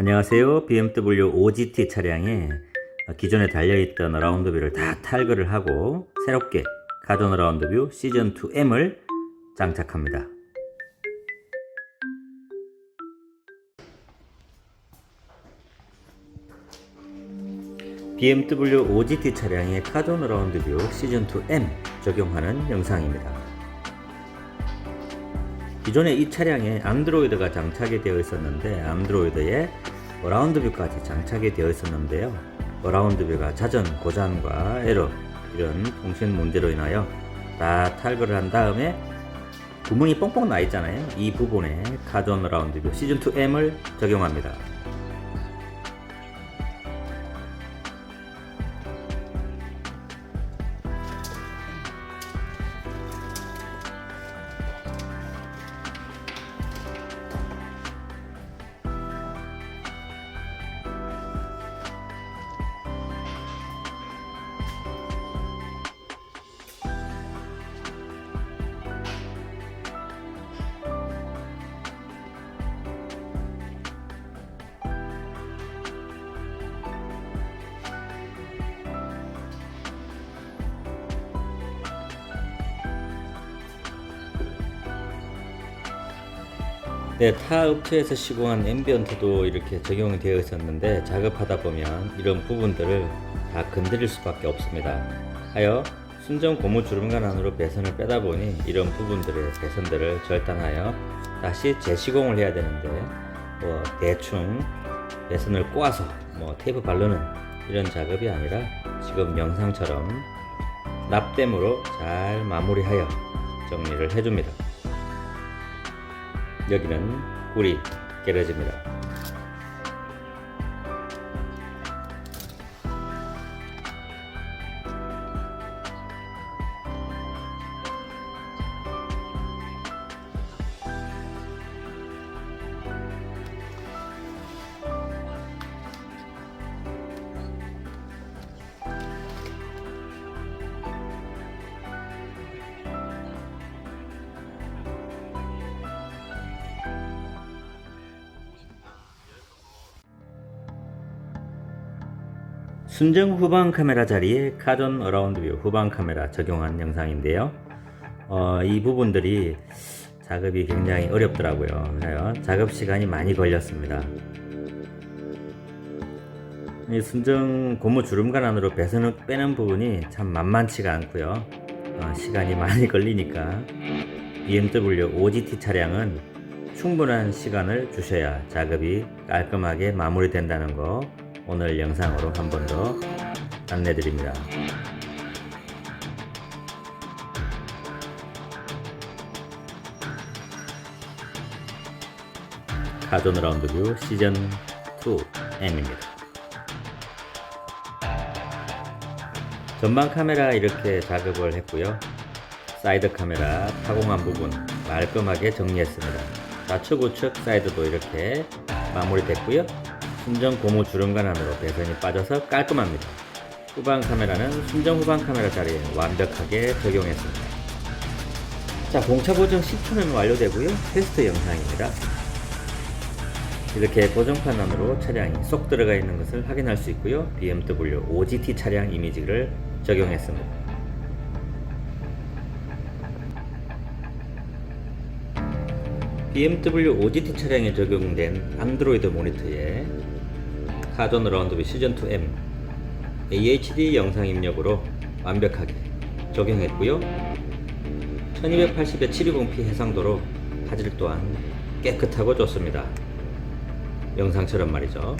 안녕하세요. BMW 5GT 차량에 기존에 달려있던 라운드뷰를 다 탈거를 하고 새롭게 가전 라운드뷰 시즌2M을 장착합니다. BMW 5GT 차량의 카돈 라운드뷰 시즌2M 적용하는 영상입니다. 기존에 이 차량에 안드로이드가 장착이 되어 있었는데 안드로이드에 어라운드뷰까지 장착이 되어 있었는데요. 어라운드뷰가 잦은 고장과 에러 이런 통신 문제로 인하여 다 탈거를 한 다음에 구멍이 뻥뻥 나 있잖아요. 이 부분에 카돈 어라운드뷰 시즌2M을 적용합니다. 네, 타 업체에서 시공한 앰비언트도 이렇게 적용이 되어 있었는데 작업하다 보면 이런 부분들을 다 건드릴 수밖에 없습니다. 하여 순정 고무 주름관 안으로 배선을 빼다 보니 이런 부분들의 배선들을 절단하여 다시 재시공을 해야 되는데 뭐 대충 배선을 꼬아서 뭐 테이프 바르는 이런 작업이 아니라 지금 영상처럼 납땜으로 잘 마무리하여 정리를 해줍니다. 여기는 꿀이 깨려집니다. 순정 후방 카메라 자리에 카전 어라운드 뷰 후방 카메라 적용한 영상인데요. 어, 이 부분들이 작업이 굉장히 어렵더라고요. 작업 시간이 많이 걸렸습니다. 이 순정 고무 주름관 안으로 배선을 빼는 부분이 참 만만치가 않고요. 어, 시간이 많이 걸리니까 BMW 5GT 차량은 충분한 시간을 주셔야 작업이 깔끔하게 마무리된다는 거 오늘 영상으로 한 번 더 안내 드립니다. 카존 라운드뷰 시즌 2M입니다. 전방 카메라 이렇게 작업을 했고요. 사이드 카메라 타공한 부분 말끔하게 정리했습니다. 좌측 우측 사이드도 이렇게 마무리됐고요. 순정 고무 주름관 안으로 배선이 빠져서 깔끔합니다. 후방 카메라는 순정 후방 카메라 자리에 완벽하게 적용했습니다. 자, 공차 고정 10초면 완료되고요. 테스트 영상입니다. 이렇게 고정판 안으로 차량이 쏙 들어가 있는 것을 확인할 수 있고요. BMW 5GT 차량 이미지를 적용했습니다. BMW 5GT 차량에 적용된 안드로이드 모니터에 카전 라운드뷰 시즌2M AHD 영상 입력으로 완벽하게 적용했고요. 1280에 720p 해상도로 화질 또한 깨끗하고 좋습니다. 영상처럼 말이죠.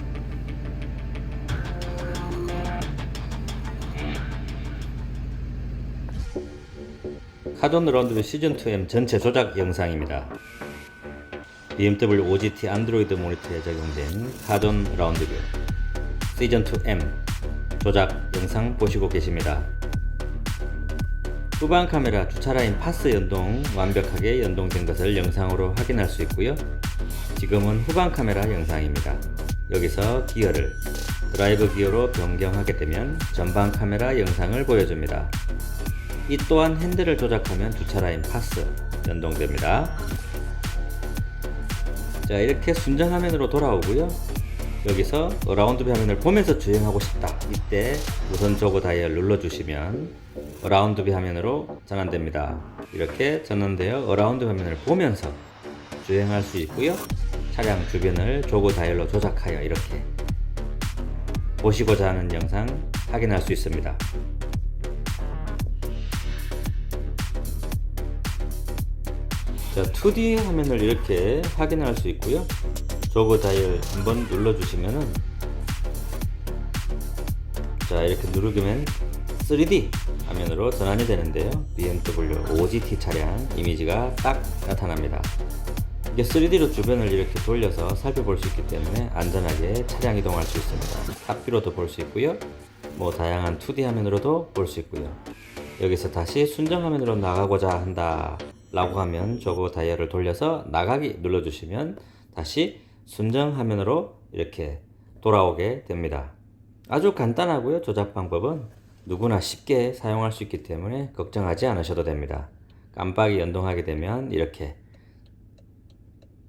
카돈 라운드뷰 시즌2M 전체 조작 영상입니다. BMW 5GT 안드로이드 모니터에 적용된 카돈 라운드뷰 시즌2M 조작 영상 보시고 계십니다. 후방 카메라 주차라인 파스 연동 완벽하게 연동된 것을 영상으로 확인할 수 있고요. 지금은 후방 카메라 영상입니다. 여기서 기어를 드라이브 기어로 변경하게 되면 전방 카메라 영상을 보여줍니다. 이 또한 핸들을 조작하면 주차라인 파스 연동됩니다. 자 이렇게 순정 화면으로 돌아오고요 여기서 어라운드 뷰 화면을 보면서 주행하고 싶다. 이때 우선 저거 다이얼 눌러주시면 어라운드 뷰 화면으로 전환됩니다. 이렇게 전환되어 어라운드 화면을 보면서 주행할 수 있고요. 차량 주변을 조그 다이얼로 조작하여 이렇게 보시고자 하는 영상 확인할 수 있습니다. 자, 2D 화면을 이렇게 확인할 수 있고요. 조그 다이얼 한번 눌러주시면은 자 이렇게 누르면 3D 화면으로 전환이 되는데요. BMW 5GT 차량 이미지가 딱 나타납니다. 이게 3D로 주변을 이렇게 돌려서 살펴볼 수 있기 때문에 안전하게 차량 이동할 수 있습니다. 탑뷰로도 볼 수 있고요. 뭐 다양한 2D 화면으로도 볼 수 있고요. 여기서 다시 순정 화면으로 나가고자 한다 라고 하면 저거 다이얼을 돌려서 나가기 눌러주시면 다시 순정 화면으로 이렇게 돌아오게 됩니다. 아주 간단하고요. 조작 방법은 누구나 쉽게 사용할 수 있기 때문에 걱정하지 않으셔도 됩니다. 깜빡이 연동하게 되면 이렇게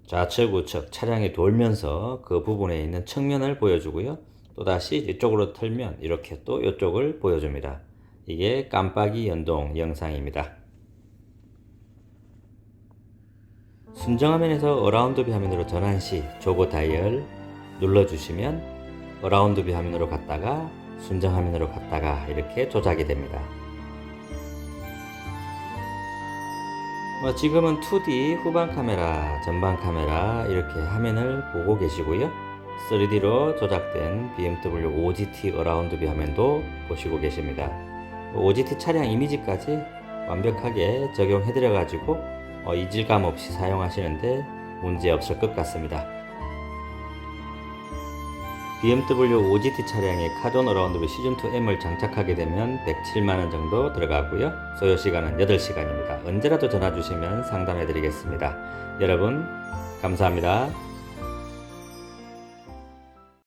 좌측 우측 차량이 돌면서 그 부분에 있는 측면을 보여주고요. 또다시 이쪽으로 틀면 이렇게 또 이쪽을 보여줍니다. 이게 깜빡이 연동 영상입니다. 순정화면에서 어라운드 뷰 화면으로 전환 시 조거 다이얼 눌러주시면 어라운드 뷰 화면으로 갔다가 순정 화면으로 갔다가 이렇게 조작이 됩니다. 뭐 지금은 2D 후방 카메라, 전방 카메라 이렇게 화면을 보고 계시고요. 3D로 조작된 BMW 5GT 어라운드 뷰 화면도 보시고 계십니다. 5GT 차량 이미지까지 완벽하게 적용해드려 가지고 어, 이질감 없이 사용하시는데 문제 없을 것 같습니다. BMW 5GT 차량에 카존 어라운드 뷰 시즌2M을 장착하게 되면 107만원 정도 들어가고요. 소요 시간은 8시간입니다. 언제라도 전화 주시면 상담해 드리겠습니다. 여러분, 감사합니다.